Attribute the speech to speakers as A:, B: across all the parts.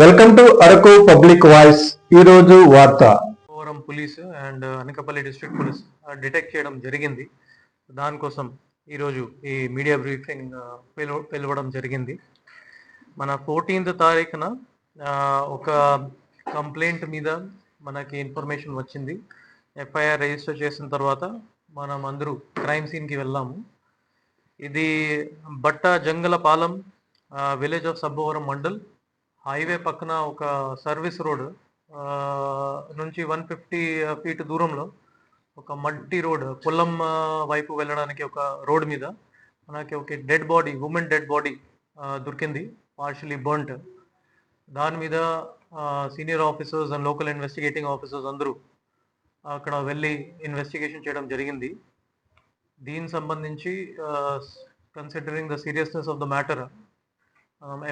A: Welcome to Araku public voice. ఈ రోజు వార్త.
B: పోవరం police and Anakapalli district police detect చేయడం జరిగింది. దానికోసం ఈరోజు ఈ మీడియా బ్రీఫింగ్ పిలవడం జరిగింది. మన ఫోర్టీన్త్ తారీఖున ఒక కంప్లైంట్ మీద మనకి ఇన్ఫర్మేషన్ వచ్చింది. ఎఫ్ఐఆర్ రిజిస్టర్ చేసిన తర్వాత మనం అందరూ క్రైమ్ సీన్కి వెళ్ళాము. ఇది బట్ట Jangalapalem village of Sabbavaram mandal highway పక్కన ఒక సర్వీస్ రోడ్ నుంచి వన్ ఫిఫ్టీ ఫీట్ దూరంలో ఒక మట్టి రోడ్ పొలం వైపు వెళ్ళడానికి ఒక రోడ్ మీద మనకి ఒక dead body women dead body దొరికింది పార్షలీ బర్న్ట్ దాని మీద senior officers and local investigating officers అందరూ అక్కడ వెళ్ళి ఇన్వెస్టిగేషన్ చేయడం జరిగింది. దీనికి సంబంధించి considering the seriousness of the matter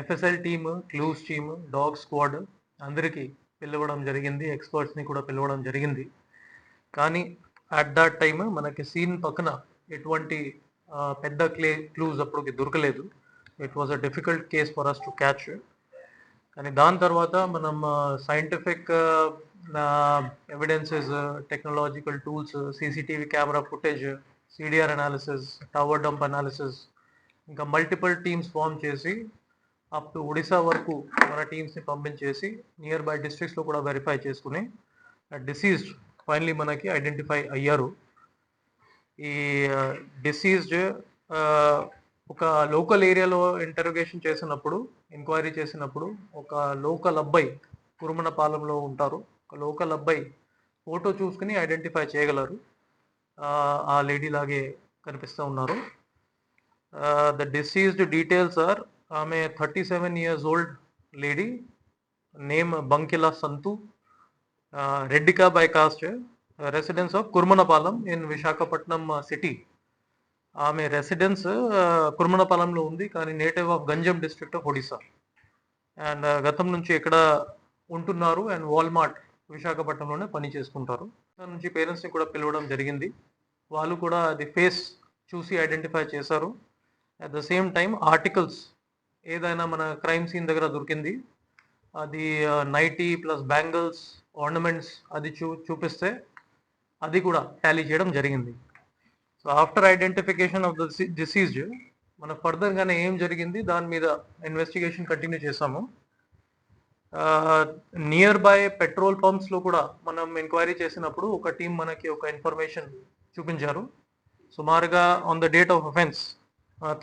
B: FSL team clues team dog squad అందరికీ పిలవడం జరిగింది ఎక్స్పర్ట్స్ని కూడా పిలవడం జరిగింది. కానీ అట్ దట్ టైమ్ మనకి సీన్ పక్కన ఎటువంటి పెద్ద క్లే క్లూజ్ అప్పటికి దొరకలేదు. It was a difficult case for us to catch కానీ దాని తర్వాత మనం scientific evidences technological tools CCTV camera footage CDR analysis tower dump analysis ఇంకా మల్టిపుల్ టీమ్స్ ఫామ్ చేసి అప్ టు ఒడిశా వరకు మన టీమ్స్ని పంపించేసి నియర్ బై డిస్ట్రిక్ట్స్లో కూడా వెరిఫై చేసుకుని డిసీజ్డ్ ఫైనలీ మనకి ఐడెంటిఫై అయ్యారు. ఈ డిసీజ్డ్ ఒక లోకల్ ఏరియాలో ఇంటరోగేషన్ చేసినప్పుడు ఎంక్వైరీ చేసినప్పుడు ఒక లోకల్ అబ్బాయి కురుమనపాలెంలో ఉంటారు. ఒక లోకల్ అబ్బాయి ఫోటో చూసుకుని ఐడెంటిఫై చేయగలరు. ఆ, ఆ లేడీ లాగే కనిపిస్తూ ఉన్నారు. ద డిసీజ్డ్ డీటెయిల్స్ ఆర్ ఆమె thirty seven years old lady name Bankila Santu Reddika by caste residence of Kurmanapalem in Visakhapatnam city ఆమె రెసిడెన్స్ కుర్మనపాలెంలో uh, ఉంది కానీ native of Ganjam district of Odisha and గతం నుంచి ఇక్కడ ఉంటున్నారు అండ్ వాల్మార్ట్ విశాఖపట్నంలోనే పని చేసుకుంటారు. దాని నుంచి పేరెంట్స్ని కూడా పిలవడం జరిగింది. వాళ్ళు కూడా అది ఫేస్ చూసి ఐడెంటిఫై చేశారు. At the same time articles ఏదైనా మన క్రైమ్ సీన్ దగ్గర దొరికింది. అది నైటీ ప్లస్ బ్యాంగిల్స్ ఆర్నమెంట్స్ అది చూ చూపిస్తే అది కూడా టాలీ చేయడం జరిగింది. So after identification of the deceased మన ఫర్దర్గానే ఏం జరిగింది దాని మీద ఇన్వెస్టిగేషన్ కంటిన్యూ చేసాము నియర్ బై పెట్రోల్ పంప్స్లో కూడా మనం ఎంక్వైరీ చేసినప్పుడు ఒక టీం మనకి ఒక ఇన్ఫర్మేషన్ చూపించారు. సుమారుగా on the date of offence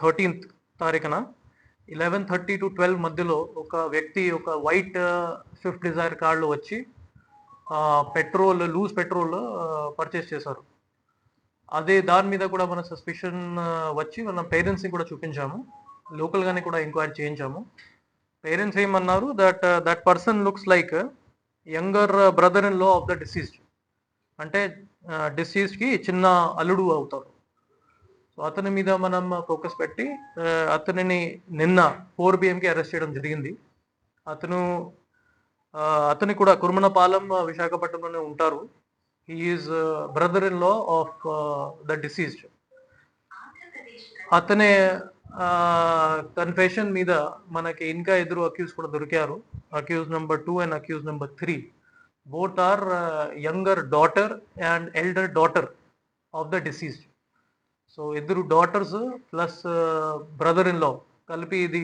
B: thirteenth తారీఖున ఇలెవెన్ థర్టీ టు ట్వెల్వ్ మధ్యలో ఒక వ్యక్తి ఒక వైట్ స్విఫ్ట్ డిజైర్ కార్లో వచ్చి పెట్రోల్ లూజ్ పెట్రోల్ పర్చేస్ చేశారు. అదే దాని మీద కూడా మన సస్పిషన్ uh, వచ్చి మన పేరెంట్స్ని కూడా చూపించాము. లోకల్గానే కూడా ఎంక్వైరీ చేయించాము. పేరెంట్స్ ఏమన్నారు? That that person looks like younger brother in law of the deceased అంటే uh, డిసీజ్కి చిన్న అల్లుడు అవుతారు. సో అతని మీద మనం ఫోకస్ పెట్టి అతనిని నిన్న ఫోర్ బిఎంకి అరెస్ట్ చేయడం జరిగింది. అతను అతని కూడా కురుమణపాలెం విశాఖపట్నంలోనే ఉంటారు. He is brother in law of the deceased అతనే కన్ఫెషన్ మీద మనకి ఇంకా ఇద్దరు అక్యూజ్ కూడా దొరికారు. Accused number two and accused number three both are younger daughter and elder daughter of the deceased so ఇద్దరు daughters plus brother in law కలిపి ఇది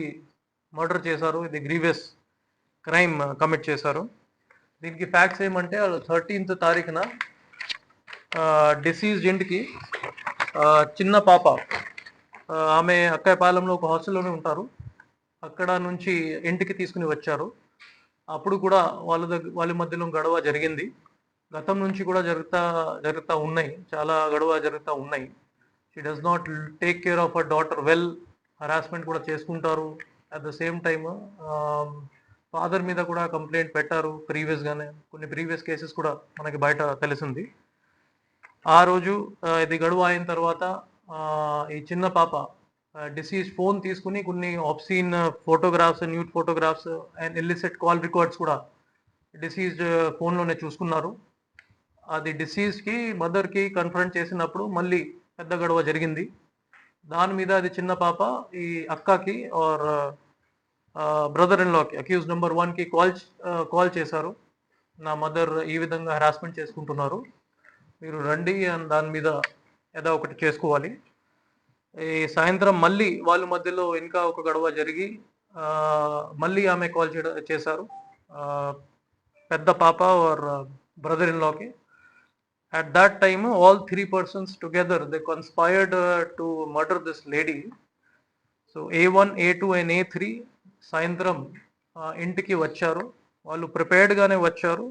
B: మర్డర్ చేశారు. ఇది గ్రీవియస్ క్రైమ్ కమిట్ చేశారు. దీనికి ఫ్యాక్ట్స్ ఏమంటే వాళ్ళు థర్టీన్త్ తారీఖున uh, డిసీజ్ ఇంటికి uh, చిన్న పాప uh, ఆమె అక్కయ్యపాలెంలో ఒక హాస్టల్లోనే ఉంటారు. అక్కడ నుంచి ఇంటికి తీసుకుని వచ్చారు. అప్పుడు కూడా వాళ్ళ దగ్గర వాళ్ళ మధ్యలో గొడవ జరిగింది. గతం నుంచి కూడా జరుగుతా జరుగుతూ ఉన్నాయి. చాలా గొడవ జరుగుతూ ఉన్నాయి. She does not take care of a daughter well harassment కూడా చేసుకుంటారు. At the same time father మీద కూడా కంప్లైంట్ పెట్టారు ప్రీవియస్గానే కొన్ని ప్రీవియస్ కేసెస్ కూడా మనకి బయట తెలిసింది. ఆ రోజు ఇది గడువు అయిన తర్వాత ఈ చిన్న పాప డిసీజ్ ఫోన్ తీసుకుని కొన్ని obscene photographs nude photographs and illicit call records కూడా డిసీజ్ ఫోన్లోనే చూసుకున్నారు. అది డిసీజ్కి మదర్కి కన్ఫరెంట్ చేసినప్పుడు మళ్ళీ పెద్ద గొడవ జరిగింది. దాని మీద అది చిన్న పాప ఈ అక్కకి ఆర్ బ్రదర్ ఇన్ లాకి అక్యూజ్ నెంబర్ వన్కి కాల్ కాల్ చేశారు. నా మదర్ ఈ విధంగా హరాస్మెంట్ చేసుకుంటున్నారు. మీరు రండి అని దాని మీద ఏదో ఒకటి చేసుకోవాలి. ఈ సాయంత్రం మళ్ళీ వాళ్ళ మధ్యలో ఇంకా ఒక గొడవ జరిగి మళ్ళీ ఆమె కాల్ చేయడం చేశారు. పెద్ద పాప ఆర్ బ్రదర్ ఇన్ లాకి at that time all three persons together they conspired uh, to murder this lady. So A one A two and A three సాయంత్రం ఇంటికి వచ్చారు. వాళ్ళు ప్రిపేర్డ్గానే వచ్చారు.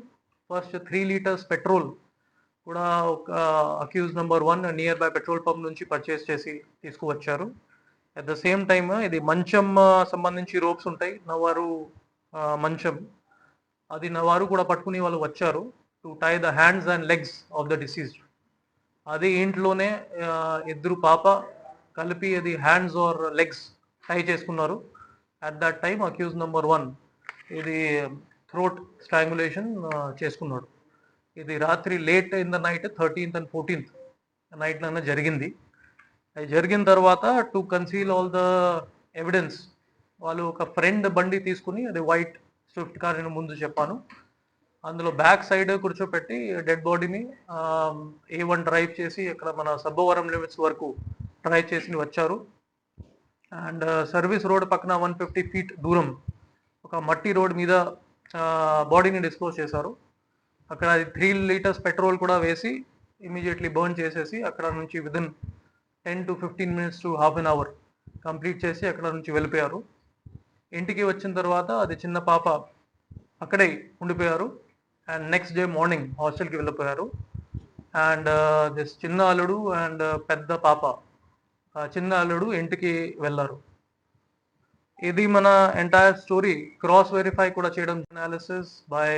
B: ఫస్ట్ త్రీ లీటర్స్ పెట్రోల్ కూడా ఒక accused number one near by petrol pump నుంచి purchase చేసి తీసుకువచ్చారు. అట్ ద సేమ్ టైమ్ ఇది మంచం సంబంధించి రోప్స్ ఉంటాయి. నవారు మంచం. అది నవారు కూడా పట్టుకుని వాళ్ళు వచ్చారు. To tie the hands and legs of the deceased అది ఇంట్లోనే ఇద్దరు పాప కలిపి అది హ్యాండ్స్ ఆర్ లెగ్స్ టై చేసుకున్నారు. At that time accused number one ఇది థ్రోట్ స్ట్రాంగులేషన్ చేసుకున్నాడు. ఇది రాత్రి late in the night thirteenth and fourteenth నైట్లోనే జరిగింది. అది జరిగిన తర్వాత to conceal all the evidence వాళ్ళు ఒక ఫ్రెండ్ బండి తీసుకుని అది వైట్ స్విఫ్ట్ కార్ నేను ముందు చెప్పాను. అందులో బ్యాక్ సైడ్ కూర్చోపెట్టి డెడ్ బాడీని ఏ వన్ డ్రైవ్ చేసి ఇక్కడ మన సబ్బవరం లిమిట్స్ వరకు డ్రైవ్ చేసి వచ్చారు. అండ్ uh, సర్వీస్ రోడ్ పక్కన వన్ ఫిఫ్టీ ఫీట్ దూరం ఒక మట్టి రోడ్ మీద బాడీని డిస్పోజ్ చేశారు. అక్కడ అది త్రీ లీటర్స్ పెట్రోల్ కూడా వేసి ఇమీడియట్లీ బర్న్ చేసేసి అక్కడ నుంచి within ten to fifteen minutes to half an hour complete చేసి అక్కడ నుంచి వెళ్ళిపోయారు. ఇంటికి వచ్చిన తర్వాత అది చిన్న పాప అక్కడే ఉండిపోయారు. అండ్ నెక్స్ట్ డే మార్నింగ్ హాస్టల్కి వెళ్ళిపోయారు. అండ్ దిస్ uh, చిన్న అల్లుడు అండ్ uh, పెద్ద పాప చిన్న అల్లుడు ఇంటికి వెళ్ళారు. ఇది మన ఎంటైర్ స్టోరీ క్రాస్ వెరిఫై కూడా చేయడం analysis by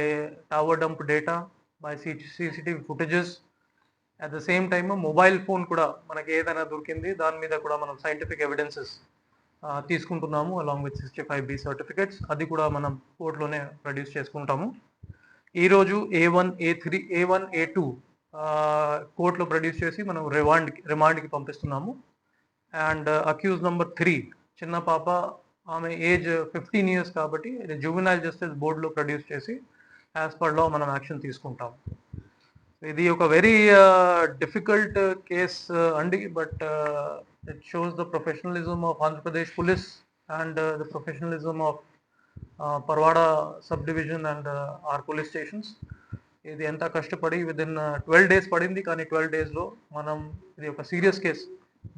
B: tower dump data by CCTV footages at the same time mobile phone కూడా మనకి ఏదైనా దొరికింది దాని మీద కూడా మనం సైంటిఫిక్ ఎవిడెన్సెస్ తీసుకుంటున్నాము along with sixty five B certificates అది కూడా మనం కోర్టులోనే ప్రొడ్యూస్ చేసుకుంటాము. ఈరోజు A one A three A one A two కోర్టులో ప్రొడ్యూస్ చేసి మనం రిమాండ్ రిమాండ్కి పంపిస్తున్నాము. అండ్ అక్యూజ్ నెంబర్ త్రీ చిన్న పాప ఆమె ఏజ్ ఫిఫ్టీన్ ఇయర్స్ కాబట్టి జువెనైల్ జస్టిస్ బోర్డులో ప్రొడ్యూస్ చేసి యాజ్ పర్ లా మనం యాక్షన్ తీసుకుంటాం ఇది ఒక వెరీ డిఫికల్ట్ కేస్ అండి. But it shows the professionalism of Andhra Pradesh police and the professionalism of Parvada sub division and our police stations. ఇది ఎంత కష్టపడి విత్ ఇన్ ట్వెల్వ్ డేస్ పడింది కానీ ట్వెల్వ్ డేస్లో మనం ఇది ఒక సీరియస్ కేస్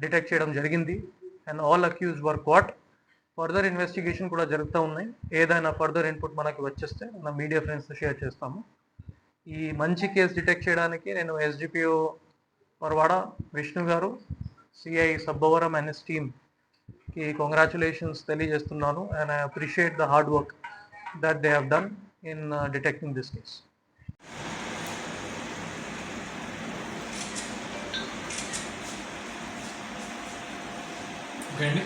B: డిటెక్ట్ చేయడం జరిగింది. And all accused were caught. Further investigation కూడా జరుగుతూ ఉన్నాయి. ఏదైనా ఫర్దర్ ఇన్పుట్ మనకి వచ్చేస్తే మన మీడియా ఫ్రెండ్స్తో షేర్ చేస్తాము. ఈ మంచి కేసు డిటెక్ట్ చేయడానికి నేను ఎస్డిపిఓ పర్వాడ విష్ణు గారు సిఐ సబ్బవరం అండ్ టీమ్ కి కంగ్రాచులేషన్స్ తెలియజేస్తున్నాను and I appreciate the hard work that they have done in detecting this case
C: okay అండి